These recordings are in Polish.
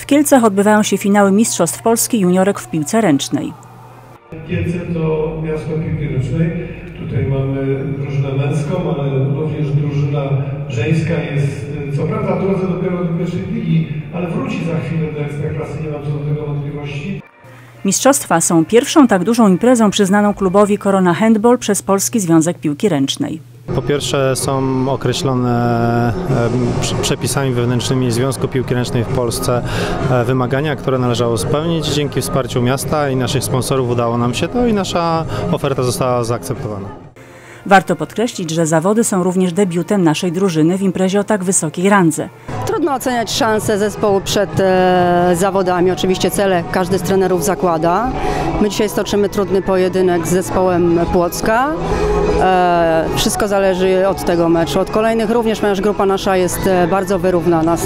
W Kielcach odbywają się finały Mistrzostw Polski juniorek w piłce ręcznej. Kielce to miasto piłki ręcznej. Tutaj mamy drużynę męską, ale również drużyna żeńska jest co prawda w drodze dopiero do pierwszej ligi, ale wróci za chwilę do Ekstraklasy, nie mam co do tego wątpliwości. Mistrzostwa są pierwszą tak dużą imprezą przyznaną klubowi Korona Handball przez Polski Związek Piłki Ręcznej. Po pierwsze są określone przepisami wewnętrznymi Związku Piłki Ręcznej w Polsce e, wymagania, które należało spełnić. Dzięki wsparciu miasta i naszych sponsorów udało nam się to i nasza oferta została zaakceptowana. Warto podkreślić, że zawody są również debiutem naszej drużyny w imprezie o tak wysokiej randze. Trudno oceniać szanse zespołu przed e, zawodami. Oczywiście cele każdy z trenerów zakłada. My dzisiaj stoczymy trudny pojedynek z zespołem Płocka. E, wszystko zależy od tego meczu. Od kolejnych również, ponieważ grupa nasza jest e, bardzo wyrównana.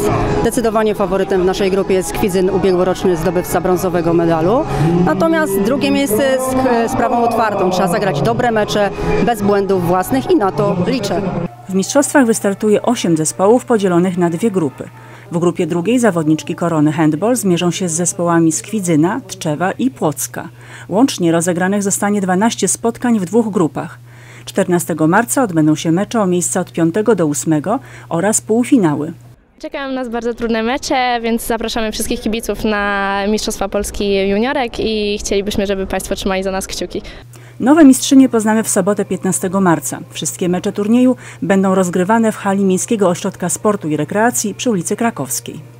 Zdecydowanie faworytem w naszej grupie jest Kwidzyn, ubiegłoroczny zdobywca brązowego medalu. Natomiast drugie miejsce jest e, sprawą otwartą. Trzeba zagrać dobre mecze, bez błędów własnych i na to liczę. W mistrzostwach wystartuje 8 zespołów podzielonych na dwie grupy. W grupie drugiej zawodniczki Korony Handball zmierzą się z zespołami z Kwidzyna, Tczewa i Płocka. Łącznie rozegranych zostanie 12 spotkań w dwóch grupach. 14 marca odbędą się mecze o miejsca od 5 do 8 oraz półfinały. Czekają nas bardzo trudne mecze, więc zapraszamy wszystkich kibiców na Mistrzostwa Polski Juniorek i chcielibyśmy, żeby Państwo trzymali za nas kciuki. Nowe mistrzynie poznamy w sobotę 15 marca. Wszystkie mecze turnieju będą rozgrywane w hali Miejskiego Ośrodka Sportu i Rekreacji przy ulicy Krakowskiej.